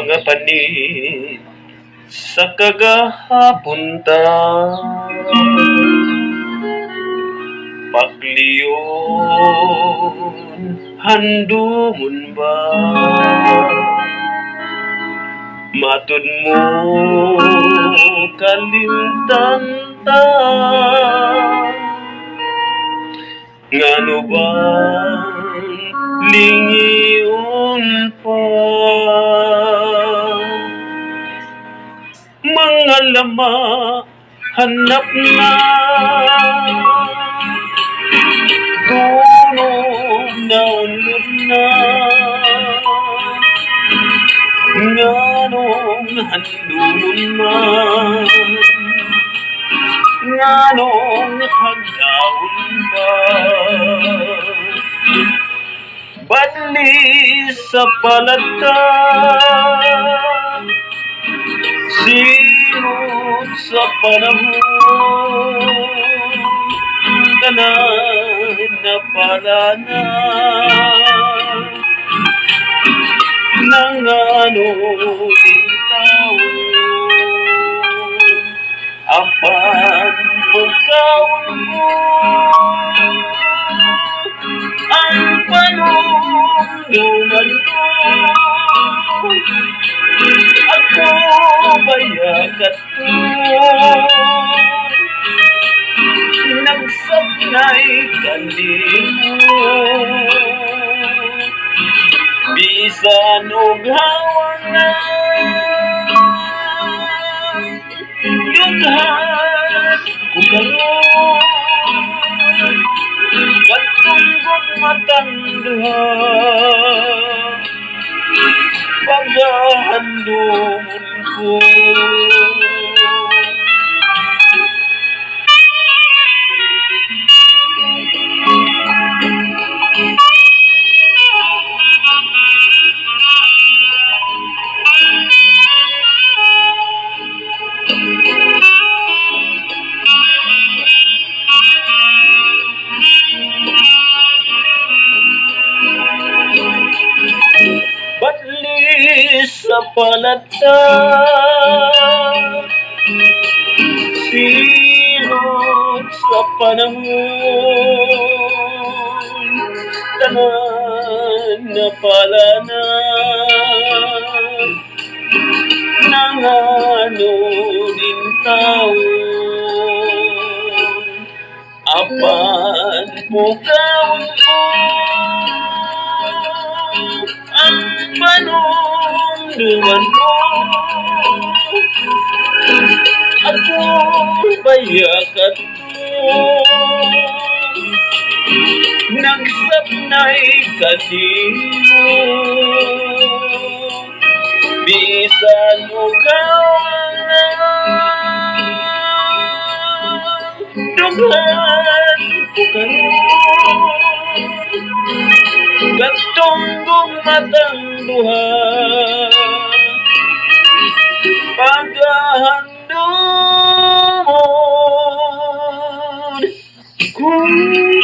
mga panit sa kagahapon ta. Pakliyon, handumon ba? Matud mo kalintang ta. Ngano ba lingiyon pa? Mga lama hanap na. Tunog na unlod na. Nganong handumon man Nganong hagawin ba? Badli sa palata sa panahon Tanan na pala na Nang ano bayagat mo Nagsapnay kanimo Bisan og hawangan Dughan ko karon Katunggog matang duha Oh. Ko Batli sa panahon Tanan na pala na Nangano din tao Apan mo kaon ko ang panunduan mo. Ako bayakat mo. Nagsapnay kanino Bisan mo gawangan Dughan ko karon Gatunggong matang duha Moon.